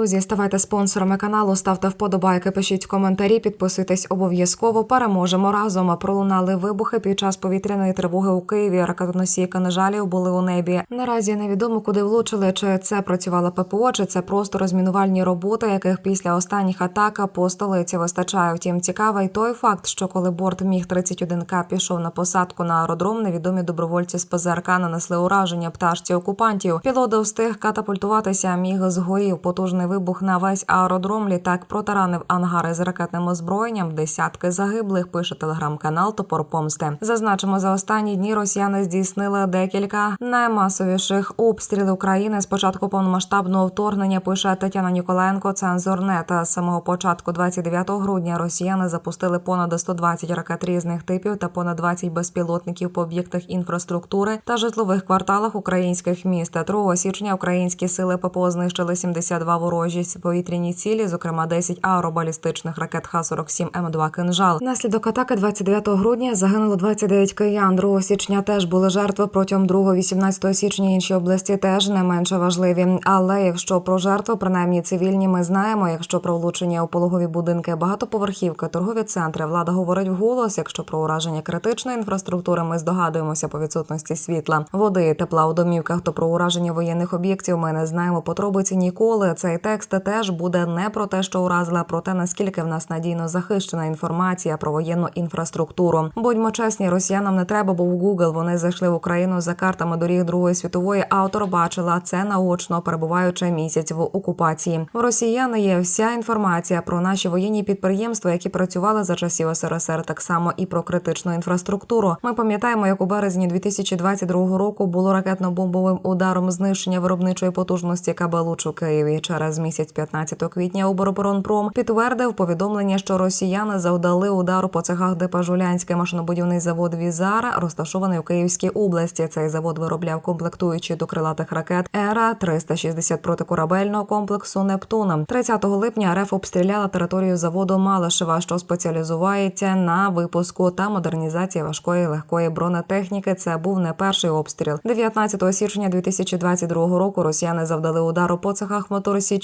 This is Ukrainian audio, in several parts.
Друзі, ставайте спонсорами каналу, ставте вподобайки, пишіть коментарі, підписуйтесь обов'язково. Переможемо разом. Пролунали вибухи під час повітряної тривоги у Києві. Ракетоносії канежалів були у небі. Наразі невідомо, куди влучили, чи це працювала ППО, чи це просто розмінувальні роботи, яких після останніх атак по столиці вистачає. Втім, цікавий той факт, що коли борт міг 31 к пішов на посадку на аеродром, невідомі добровольці з ПЗРК нанесли ураження пташці окупантів. Пілот встиг катапультуватися, міг згорів потужний вибух на весь аеродром. Літак протаранив ангари з ракетним озброєнням. Десятки загиблих. Пише телеграм-канал Топор Помсти. Зазначимо, за останні дні росіяни здійснили декілька наймасовіших обстрілів України з початку повномасштабного вторгнення. Пише Тетяна Ніколенко. Цензорнет з самого початку 29 грудня. Росіяни запустили понад 120 ракет різних типів та понад 20 безпілотників по об'єктах інфраструктури та житлових кварталах українських міст. 2 січня українські сили ППО знищили 72 ворожі повітряні цілі, зокрема 10 аеробалістичних ракет Х-47 М2 «Кинжал». Наслідок атаки 29 грудня загинуло 29 киян. 2 січня теж були жертви протягом 2-18 січня. Інші області теж не менше важливі. Але якщо про жертви, принаймні цивільні, ми знаємо. Якщо про влучення у пологові будинки, багатоповерхівки, торгові центри, влада говорить вголос. Якщо про ураження критичної інфраструктури, ми здогадуємося по відсутності світла, води, тепла у домівках, то про ураження воєнних об'єктів ми не знаємо подробиці ніколи. Цей текст теж буде не про те, що уразила, а про те, наскільки в нас надійно захищена інформація про воєнну інфраструктуру. Будьмо чесні, росіянам не треба, бо в Google вони зайшли в Україну за картами доріг Другої світової. Автор бачила це наочно, перебуваючи місяць в окупації. В росіяни є вся інформація про наші воєнні підприємства, які працювали за часів СРСР, так само і про критичну інфраструктуру. Ми пам'ятаємо, як у березні 2022 року було ракетно-бомбовим ударом знищення виробничої потужності Кабелуч Києві. Через місяць 15 квітня Укроборонпром підтвердив повідомлення, що росіяни завдали удару по цехах ДП Жулянський машинобудівний завод Візара, розташований у Київській області. Цей завод виробляв комплектуючі до крилатих ракет Ера 360 протикорабельного комплексу Нептуна. 30 липня РФ обстріляла територію заводу Малишева, що спеціалізується на випуску та модернізації важкої легкої бронетехніки. Це був не перший обстріл. 19 січня 2022 року росіяни завдали удару по цехах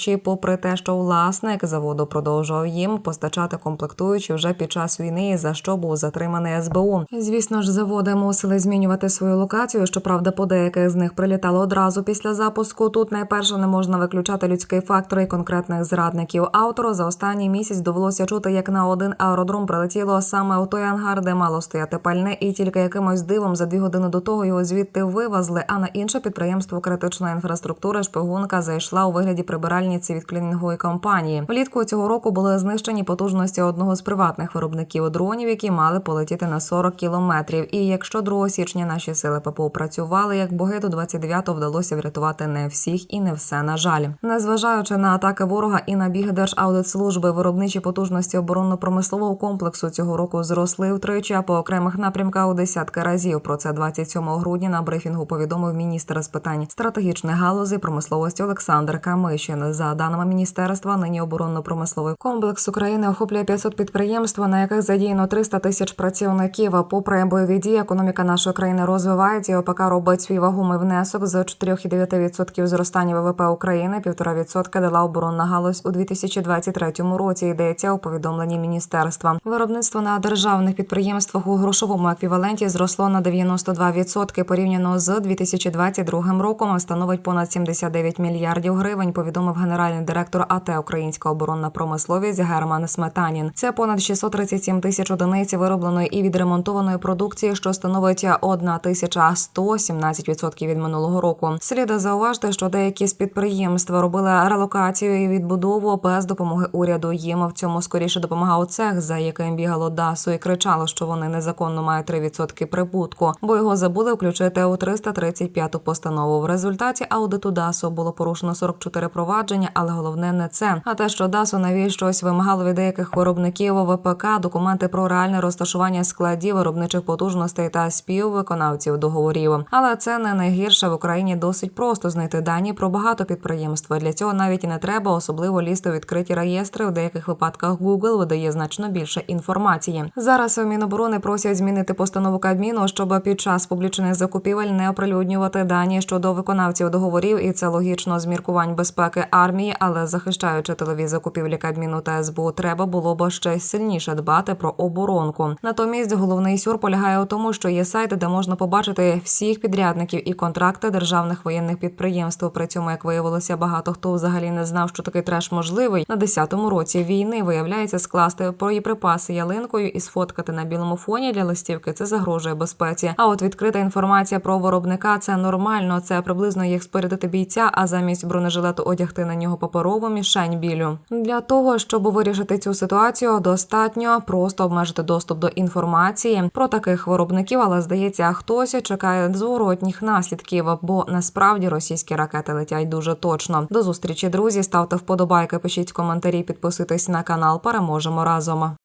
моторсічі, попри те, що власник заводу продовжував їм постачати комплектуючі вже під час війни, за що був затриманий СБУ. Звісно ж, заводи мусили змінювати свою локацію. Щоправда, по деяких з них прилітало одразу після запуску. Тут найперше не можна виключати людський фактор і конкретних зрадників. Автору за останній місяць довелося чути, як на один аеродром прилетіло саме у той ангар, де мало стояти пальне, і тільки якимось дивом за дві години до того його звідти вивезли. А на інше підприємство критичної інфраструктури шпигунка зайшла у вигляді прибиральниці від клінінгової компанії. Влітку цього року були знищені потужності одного з приватних виробників дронів, які мали полетіти на 40 кілометрів. І якщо 2 січня наші сили ППО працювали як боги, то 29-го вдалося врятувати не всіх і не все. На жаль, незважаючи на атаки ворога і набіг Держаудитслужби, виробничі потужності оборонно-промислового комплексу цього року зросли втричі, а по окремих напрямках у десятки разів. Про це 27 грудня на брифінгу повідомив міністр з питань стратегічних галузей промисловості Олександр Камишин. За даними міністерства, нині оборонно-промисловий комплекс України охоплює 500 підприємств, на яких задіяно 300 тисяч працівників. А Попри бойові дії, економіка нашої країни розвивається. і ОПК робить свій вагомий внесок з 4,9% зростання ВВП України. 1,5% дала оборонна галузь у 2023 році. Йдеться у повідомленні міністерства. Виробництво на державних підприємствах у грошовому еквіваленті зросло на 92% порівняно з 2022 роком. Становить понад 79 мільярдів гривень. Повідомив генеральний директор АТ Українська оборонна промисловість Герман Сметанін. Це понад 637 тисяч одиниць виробленої і відремонтованої продукції, що становить 1 тисяча 117% від минулого року. Слід зауважити, що деякі з підприємств робили релокацію і відбудову без допомоги уряду. Їм в цьому скоріше допомагав цех, за яким бігало ДАСу і кричало, що вони незаконно мають 3% прибутку, бо його забули включити у 335-ту постанову. В результаті аудиту ДАСу було порушено 44 провадження, але головне не це. А те, що ДАСу навіщось вимагало від деяких виробників ВПК документи про реальне розташування складів виробничих потужностей та співвиконавців договорів. Але це не найгірше в Україні. Досить просто знайти дані про багато підприємств. Для цього навіть і не треба особливо лізти у відкриті реєстри. В деяких випадках Google видає значно більше інформації. Зараз у Міноборони просять змінити постанову Кабміну, щоб під час публічних закупівель не оприлюднювати дані щодо виконавців договорів, і це логічно з міркувань безпеки армії. Армії, але захищаючи тилові закупівлі Кабміну та СБУ, треба було б ще сильніше дбати про оборонку. Натомість головний сюр полягає у тому, що є сайти, де можна побачити всіх підрядників і контракти державних воєнних підприємств. При цьому, як виявилося, багато хто взагалі не знав, що такий треш можливий. На 10-му році війни виявляється скласти боєприпаси ялинкою і сфоткати на білому фоні для листівки. Це загрожує безпеці. А от відкрита інформація про виробника це нормально. Це приблизно як спорядити бійця, а замість бронежилету одягти на нього паперову мішень білю. Для того щоб вирішити цю ситуацію, достатньо просто обмежити доступ до інформації про таких виробників, але здається, хтось чекає зворотніх наслідків, бо насправді російські ракети летять дуже точно. До зустрічі, друзі. Ставте вподобайки, пишіть коментарі, підписуйтесь на канал. Переможемо разом.